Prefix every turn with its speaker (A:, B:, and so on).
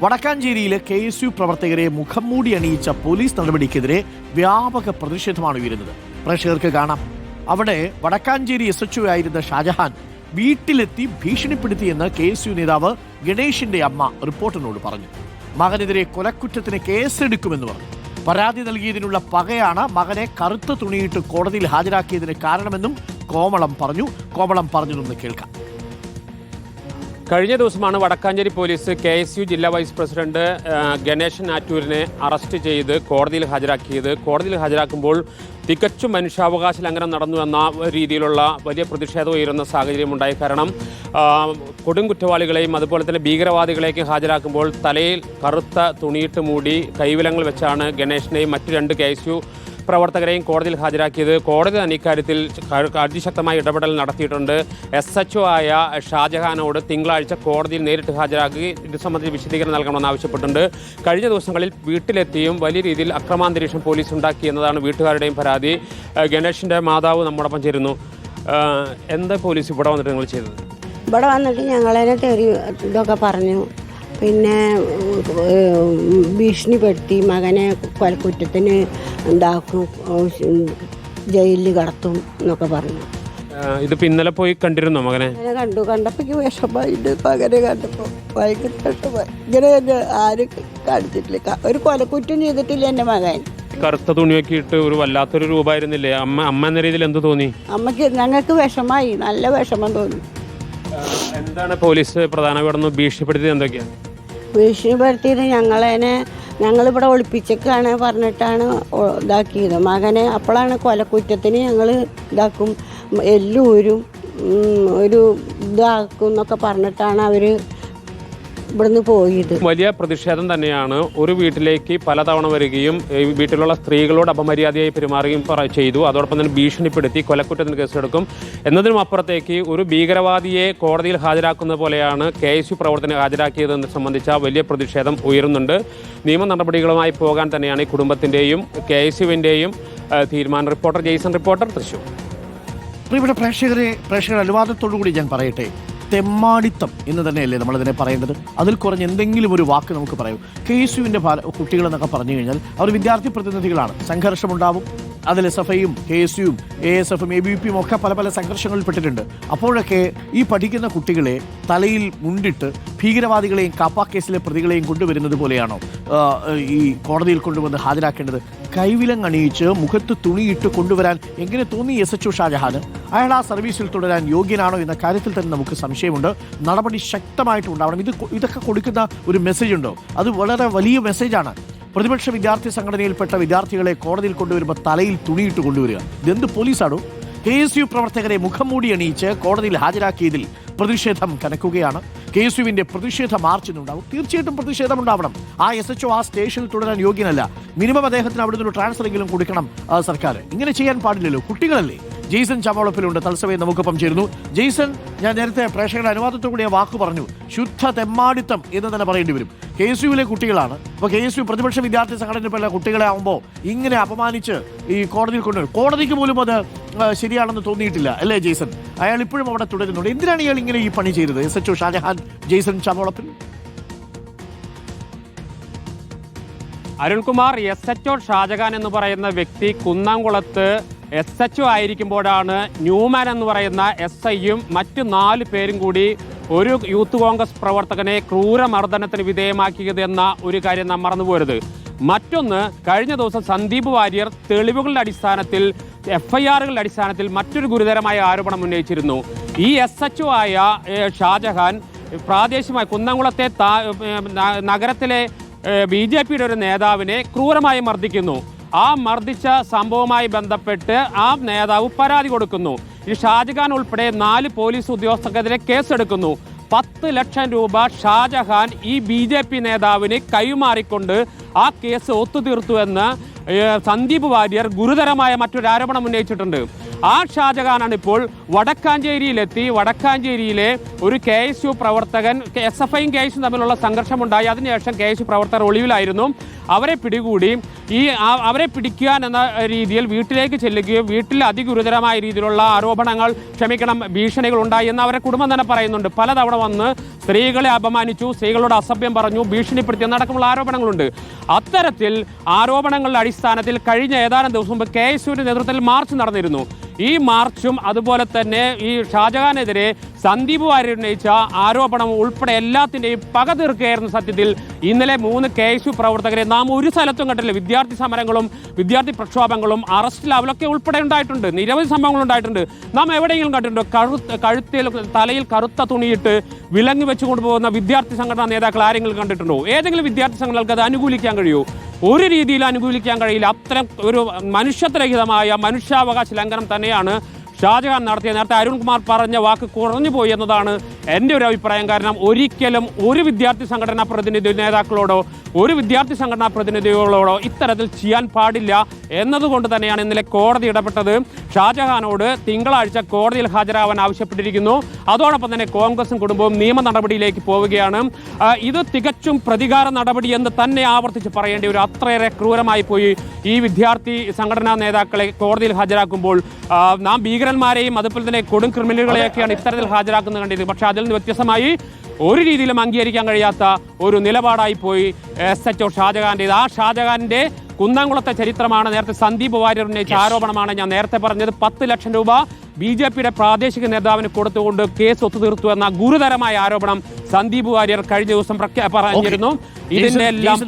A: വടക്കാഞ്ചേരിയിലെ K S U പ്രവർത്തകരെ മുഖം മൂടി അണിയിച്ച പോലീസ് നടപടിക്കെതിരെ വ്യാപക പ്രതിഷേധമാണ് ഉയരുന്നത്. പ്രേക്ഷകർക്ക് കാണാം. അവിടെ വടക്കാഞ്ചേരി എസ് എച്ച് ആയിരുന്ന ഷാജഹാൻ വീട്ടിലെത്തി ഭീഷണിപ്പെടുത്തിയെന്ന് കെ എസ് യു നേതാവ് ഗണേഷിന്റെ അമ്മ റിപ്പോർട്ടറിനോട് പറഞ്ഞു. മകനെതിരെ കൊലക്കുറ്റത്തിന് കേസെടുക്കുമെന്ന് പറഞ്ഞു. പരാതി നൽകിയതിനുള്ള പകയാണ് മകനെ കറുത്ത തുണിയിട്ട് കോടതിയിൽ ഹാജരാക്കിയതിന് കാരണമെന്നും കോമളം പറഞ്ഞു. കോമളം പറഞ്ഞതൊന്ന് കേൾക്കാം.
B: കഴിഞ്ഞ ദിവസമാണ് Wadakkanchery police K S U ജില്ലാ വൈസ് പ്രസിഡന്റ് ഗണേശൻ ആറ്റൂരിനെ അറസ്റ്റ് ചെയ്ത് കോടതിയിൽ ഹാജരാക്കിയത്. കോടതിയിൽ ഹാജരാക്കുമ്പോൾ തികച്ചും മനുഷ്യാവകാശ ലംഘനം നടന്നു എന്ന രീതിയിലുള്ള വലിയ പ്രതിഷേധം ഉയരുന്ന സാഹചര്യമുണ്ടായി കാരണം കൊടും കുറ്റവാളികളെയും അതുപോലെ തന്നെ ഭീകരവാദികളെയൊക്കെ ഹാജരാക്കുമ്പോൾ തലയിൽ കറുത്ത തുണിയിട്ട് മൂടി കൈവിലങ്ങൾ വെച്ചാണ് ഗണേശനെയും മറ്റു രണ്ട് കെ എസ് യു പ്രവർത്തകരെയും കോടതിയിൽ ഹാജരാക്കിയത്. കോടതി തന്നെ ഇക്കാര്യത്തിൽ അതിശക്തമായ ഇടപെടൽ നടത്തിയിട്ടുണ്ട്. എസ് എച്ച് ആയ ഷാജഹാനോട് തിങ്കളാഴ്ച കോടതിയിൽ നേരിട്ട് ഹാജരാക്കി ഇത് സംബന്ധിച്ച് വിശദീകരണം നൽകണമെന്ന് ആവശ്യപ്പെട്ടിട്ടുണ്ട്. കഴിഞ്ഞ ദിവസങ്ങളിൽ വീട്ടിലെത്തിയും വലിയ രീതിയിൽ അക്രമാന്തരീക്ഷം പോലീസ് ഉണ്ടാക്കി എന്നതാണ് വീട്ടുകാരുടെയും പരാതി. ഗണേഷിന്റെ മാതാവ് നമ്മോടൊപ്പം ചേരുന്നു. എന്താ പോലീസ് ഇവിടെ വന്നിട്ട് നിങ്ങൾ ചെയ്തത്?
C: ഇവിടെ വന്നിട്ട് ഞങ്ങളതിനെ ഒരു ഇതൊക്കെ പറഞ്ഞു. പിന്നെ ഭീഷണിപ്പെടുത്തി മകനെ കൊലക്കുറ്റത്തിന് ഉണ്ടാക്കും ജയിലിൽ കടത്തും എന്നൊക്കെ പറഞ്ഞു.
B: ഇത് പിന്നലെ ഇന്നലെ പോയി കണ്ടിരുന്നോ മകനെ?
C: കണ്ടു. കണ്ടപ്പോ വിഷമായിട്ട് മകനെ കണ്ടപ്പോ ഭയങ്കര വിഷമമായി ഇങ്ങനെ ആരും കാണിച്ചിട്ടില്ല. ഒരു കൊലക്കുറ്റം ചെയ്തിട്ടില്ല എന്റെ മകൻ.
B: കറുത്ത തുണിയൊക്കെ ഇട്ട് ഒരു വല്ലാത്തൊരു രൂപമായിരുന്നില്ലേ അമ്മ അമ്മ എന്ന രീതിയിൽ എന്ത് തോന്നി?
C: അമ്മയ്ക്ക് ഞങ്ങൾക്ക് വിഷമായി നല്ല വിഷമം തോന്നി.
B: എന്താണ് പോലീസ് പ്രധാനമായിട്ടും ഭീഷണിപ്പെടുത്തിയത് എന്തൊക്കെയാണ്
C: ഭീഷണിപ്പെടുത്തിയത് ഞങ്ങളതിനെ ഞങ്ങളിവിടെ ഒളിപ്പിച്ചേക്കാണ് പറഞ്ഞിട്ടാണ് ഇതാക്കിയത്. മകനെ അപ്പോഴാണ് കൊലക്കുറ്റത്തിന് ഞങ്ങൾ ഇതാക്കും. എല്ലൂരും ഒരു ഇതാക്കും എന്നൊക്കെ പറഞ്ഞിട്ടാണ് അവർ ഇവിടുന്ന് പോയിട്ട്.
B: വലിയ പ്രതിഷേധം തന്നെയാണ്. ഒരു വീട്ടിലേക്ക് പലതവണ വരികയും ഈ വീട്ടിലുള്ള സ്ത്രീകളോട് അപമര്യാദയായി പെരുമാറുകയും ചെയ്തു. അതോടൊപ്പം തന്നെ ഭീഷണിപ്പെടുത്തി കൊലക്കുറ്റത്തിന് കേസെടുക്കും. എന്നതിനും അപ്പുറത്തേക്ക് ഒരു ഭീകരവാദിയെ കോടതിയിൽ ഹാജരാക്കുന്ന പോലെയാണ് കെ എസ് യു പ്രവർത്തനം ഹാജരാക്കിയതെന്ന് സംബന്ധിച്ച വലിയ പ്രതിഷേധം ഉയരുന്നുണ്ട്. നിയമ നടപടികളുമായി പോകാൻ തന്നെയാണ് ഈ കുടുംബത്തിന്റെയും കെ എസ് യുവിന്റെയും തീരുമാനം. റിപ്പോർട്ടർ ജെയ്സൺ റിപ്പോർട്ടർ തൃശ്ശൂർ
A: പ്രിയപ്പെട്ട പ്രേക്ഷകരെ പ്രേക്ഷകർ അനുവാദത്തോടു കൂടി ഞാൻ പറയട്ടെ. തെമ്മാടിത്തം എന്ന് തന്നെയല്ലേ നമ്മളതിനെ പറയേണ്ടത്? അതിൽ കുറഞ്ഞ എന്തെങ്കിലും ഒരു വാക്ക് നമുക്ക് പറയൂ. കെ എസ് യുവിന്റെ കുട്ടികളെന്നൊക്കെ പറഞ്ഞു കഴിഞ്ഞാൽ അവർ വിദ്യാർത്ഥി പ്രതിനിധികളാണ്. സംഘർഷമുണ്ടാവും. അതിൽ എസ് എഫ് ഐയും കെ എസ് യുവും എ എസ് എഫും എ ബി പിയും ഒക്കെ പല പല സംഘർഷങ്ങളിൽ പെട്ടിട്ടുണ്ട്. അപ്പോഴൊക്കെ ഈ പഠിക്കുന്ന കുട്ടികളെ തലയിൽ മുണ്ടിട്ട് ഭീകരവാദികളെയും കാപ്പ കേസിലെ പ്രതികളെയും കൊണ്ടുവരുന്നത് പോലെയാണോ? ഈ കോടതിയിൽ കൊണ്ടുവന്ന് ഹാജരാക്കേണ്ടത്? കൈവിലങ്ങണിയിച്ച് മുഖത്ത് തുണിയിട്ട് കൊണ്ടുവരാൻ എങ്ങനെ തോന്നി എസ് എച്ച് ഷാജഹാന്? അയാൾ ആ സർവീസിൽ തുടരാൻ യോഗ്യനാണോ എന്ന കാര്യത്തിൽ തന്നെ നമുക്ക് സംശയമുണ്ട്. നടപടി ശക്തമായിട്ട് ഉണ്ടാവണം ഇത് ഇതൊക്കെ കൊടുക്കുന്ന ഒരു മെസ്സേജ് ഉണ്ടോ? അത് വളരെ വലിയ മെസ്സേജാണ് പ്രതിപക്ഷ വിദ്യാർത്ഥി സംഘടനയിൽപ്പെട്ട വിദ്യാർത്ഥികളെ കോടതിയിൽ കൊണ്ടുവരുമ്പോൾ തലയിൽ തുണിയിട്ട് കൊണ്ടുവരിക. ഇതെന്ത് പോലീസാണോ? കെ എസ് യു പ്രവർത്തകരെ മുഖം മൂടി അണിയിച്ച് കോടതിയിൽ ഹാജരാക്കിയതിൽ പ്രതിഷേധം കനക്കുകയാണ്. കെ എസ് യുവിന്റെ പ്രതിഷേധ മാർച്ച് ഇന്നുണ്ടാവും തീർച്ചയായിട്ടും പ്രതിഷേധം ഉണ്ടാവണം ആ എസ് എച്ച് ആ സ്റ്റേഷനിൽ തുടരാൻ യോഗ്യനല്ല. മിനിമം അദ്ദേഹത്തിന് അവിടെ നിന്ന് ട്രാൻസ്ഫർ എങ്കിലും കൊടുക്കണം സർക്കാർ ഇങ്ങനെ ചെയ്യാൻ പാടില്ലല്ലോ. കുട്ടികളല്ലേ? ജെയ്സൺ ചമോളപ്പിലുണ്ട് തത്സമയം നമുക്കൊപ്പം ചേരുന്നു. ജെയ്സൺ ഞാൻ നേരത്തെ പ്രേക്ഷകരുടെ ആ വാക്ക് പറഞ്ഞു. ശുദ്ധ തെമ്മാടിത്തം എന്ന് തന്നെ പറയേണ്ടി വരും. കെ എസ് യുവിലെ കുട്ടികളാണ്. അപ്പോൾ കെ എസ് യു പ്രതിപക്ഷ വിദ്യാർത്ഥി സംഘടനയിൽപ്പെട്ട കുട്ടികളെ ആകുമ്പോൾ ഇങ്ങനെ അപമാനിച്ച് ഈ കോടതിയിൽ കൊണ്ടുവരും. കോടതിക്ക് പോലും അത് ശരിയാണെന്ന് തോന്നിയിട്ടില്ല. അല്ലേ ജെയ്സൺ അയാൾ ഇപ്പോഴും അവിടെ തുടരുന്നുണ്ട്. എന്തിനാണ് ഇയാൾ ഇങ്ങനെ ഈ പണി ചെയ്തത്? S H Shajahan Jaison Chamolappil
B: Arunkumar S H Shajahan എന്ന് പറയുന്ന വ്യക്തി കുന്നംകുളത്ത് എസ് എച്ച് ആയിരിക്കുമ്പോഴാണ് ന്യൂമാൻ എന്ന് പറയുന്ന എസ് ഐയും മറ്റ് നാല് പേരും കൂടി ഒരു യൂത്ത് കോൺഗ്രസ് പ്രവർത്തകനെ ക്രൂരമർദ്ദനത്തിന് വിധേയമാക്കിയത് എന്ന ഒരു കാര്യം നാം മറന്നുപോരുത് മറ്റൊന്ന് കഴിഞ്ഞ ദിവസം സന്ദീപ് വാര്യർ തെളിവുകളുടെ അടിസ്ഥാനത്തിൽ എഫ്ഐആറുകളുടെ അടിസ്ഥാനത്തിൽ മറ്റൊരു ഗുരുതരമായ ആരോപണം ഉന്നയിച്ചിരുന്നു. ഈ എസ് എച്ച് ആയ ഷാജഹാൻ പ്രാദേശികമായി കുന്നംകുളത്തെ നഗരത്തിലെ ബി ജെ പിയുടെ ഒരു നേതാവിനെ ക്രൂരമായി മർദ്ദിക്കുന്നു. ആ മർദ്ദിച്ച സംഭവവുമായി ബന്ധപ്പെട്ട് ആ നേതാവ് പരാതി കൊടുക്കുന്നു. ഈ ഷാജഹാൻ ഉൾപ്പെടെ നാല് പോലീസ് ഉദ്യോഗസ്ഥർക്കെതിരെ കേസെടുക്കുന്നു. പത്ത് ലക്ഷം രൂപ ഷാജഹാൻ ഈ ബി ജെ പി നേതാവിന് കൈമാറിക്കൊണ്ട് ആ കേസ് ഒത്തുതീർത്തു എന്ന് സന്ദീപ് വാര്യർ ഗുരുതരമായ മറ്റൊരു ആരോപണം ഉന്നയിച്ചിട്ടുണ്ട്. ആ ഷാജഹാനാണ് ഇപ്പോൾ വടക്കാഞ്ചേരിയിലെത്തി. വടക്കാഞ്ചേരിയിലെ ഒരു കെ എസ് യു പ്രവർത്തകൻ എസ് എഫ് ഐയും കെ എസ് യു തമ്മിലുള്ള സംഘർഷമുണ്ടായി. അതിനുശേഷം കെ എസ് യു പ്രവർത്തകർ ഒളിവിലായിരുന്നു. അവരെ പിടികൂടി ഈ അവരെ പിടിക്കാൻ എന്ന രീതിയിൽ വീട്ടിലേക്ക് ചെല്ലുകയും വീട്ടിൽ അതിഗുരുതരമായ രീതിയിലുള്ള ആരോപണങ്ങൾ ക്ഷമിക്കണം ഭീഷണികൾ ഉണ്ടായി എന്ന് അവരെ കുടുംബം തന്നെ പറയുന്നുണ്ട്. പലതവണ വന്ന് സ്ത്രീകളെ അപമാനിച്ചു സ്ത്രീകളോട് അസഭ്യം പറഞ്ഞു ഭീഷണിപ്പെടുത്തി എന്നടക്കമുള്ള ആരോപണങ്ങളുണ്ട്. അത്തരത്തിൽ ആരോപണങ്ങളുടെ അടിസ്ഥാനത്തിൽ കഴിഞ്ഞ ഏതാനും ദിവസം മുമ്പ് കെ എസ് യുവിന്റെ നേതൃത്വത്തിൽ മാർച്ച് നടന്നിരുന്നു. ഈ മാർച്ചും അതുപോലെ തന്നെ ഈ ഷാജഹാനെതിരെ സന്ദീപ് വാര്യർ ഉന്നയിച്ച ആരോപണം ഉൾപ്പെടെ എല്ലാത്തിന്റെയും പക തീർക്കുകയായിരുന്നു സത്യത്തിൽ. ഇന്നലെ മൂന്ന് കെ എസ് യു പ്രവർത്തകരെ നാം ഒരു സ്ഥലത്തും കണ്ടില്ല വിദ്യാർത്ഥി സമരങ്ങളും വിദ്യാർത്ഥി പ്രക്ഷോഭങ്ങളും അറസ്റ്റ് ഉൾപ്പെടെ ഉണ്ടായിട്ടുണ്ട്. നിരവധി സംഭവങ്ങൾ ഉണ്ടായിട്ടുണ്ട്. നാം എവിടെയെങ്കിലും കണ്ടിട്ടുണ്ടോ? കഴുത്ത് കഴുത്തിൽ തലയിൽ കറുത്ത തുണിയിട്ട് വിലങ്ങി വെച്ച് കൊണ്ടുപോകുന്ന വിദ്യാർത്ഥി സംഘടനാ നേതാക്കൾ ആരെങ്കിലും കണ്ടിട്ടുണ്ടോ? ഏതെങ്കിലും വിദ്യാർത്ഥി സംഘടനകൾക്ക് അത് അനുകൂലിക്കാൻ കഴിയുമോ ഒരു രീതിയിൽ അനുകൂലിക്കാൻ കഴിയില്ല. അത്തരം ഒരു മനുഷ്യത്വരഹിതമായ മനുഷ്യാവകാശ ലംഘനം തന്നെയാണ് ഷാജഹാൻ നടത്തിയ നേരത്തെ അരുൺകുമാർ പറഞ്ഞ വാക്ക് കുറഞ്ഞു പോയി എന്നതാണ് എന്റെ ഒരു അഭിപ്രായം. കാരണം ഒരിക്കലും ഒരു വിദ്യാർത്ഥി സംഘടനാ പ്രതിനിധി നേതാക്കളോടോ ഒരു വിദ്യാർത്ഥി സംഘടനാ പ്രതിനിധികളോടോ ഇത്തരത്തിൽ ചെയ്യാൻ പാടില്ല എന്നതുകൊണ്ട് തന്നെയാണ് ഇന്നലെ കോടതി ഇടപെട്ടത്. ഷാജഹാനോട് തിങ്കളാഴ്ച കോടതിയിൽ ഹാജരാവാൻ ആവശ്യപ്പെട്ടിരിക്കുന്നു. അതോടൊപ്പം തന്നെ കോൺഗ്രസും കുടുംബവും നിയമ നടപടിയിലേക്ക് പോവുകയാണ്. ഇത് തികച്ചും പ്രതികാര നടപടി എന്ന് തന്നെ ആവർത്തിച്ച് പറയേണ്ടി ഒരു അത്രയേറെ ക്രൂരമായി പോയി ഈ വിദ്യാർത്ഥി സംഘടനാ നേതാക്കളെ കോടതിയിൽ ഹാജരാക്കുമ്പോൾ. നാം നാം ഭീകരന്മാരെയും അതുപോലെ തന്നെ കൊടും ക്രിമിനലുകളെയൊക്കെയാണ് ഇത്തരത്തിൽ ഹാജരാക്കുന്നത് കണ്ടിരുന്നത് പക്ഷേ അതിൽ നിന്ന് വ്യത്യസ്തമായി ഒരു രീതിയിലും അംഗീകരിക്കാൻ കഴിയാത്ത ഒരു നിലപാടായി പോയി എസ് എച്ച് ഒ ഷാജഹാന്റെ ആ ഷാജഹാന്റെ കുന്നംകുളത്തെ ചരിത്രമാണ് നേരത്തെ സന്ദീപ് വാര്യർ ഉന്നയിച്ച ആരോപണമാണ് ഞാൻ നേരത്തെ പറഞ്ഞത്. പത്ത് ലക്ഷം രൂപ ബി ജെ പിയുടെ പ്രാദേശിക നേതാവിന് കൊടുത്തുകൊണ്ട് കേസ് ഒത്തുതീർത്തു എന്ന ഗുരുതരമായ ആരോപണം സന്ദീപ് വാര്യർ കഴിഞ്ഞ ദിവസം പറഞ്ഞിരുന്നു. ഇതിന്റെ എല്ലാം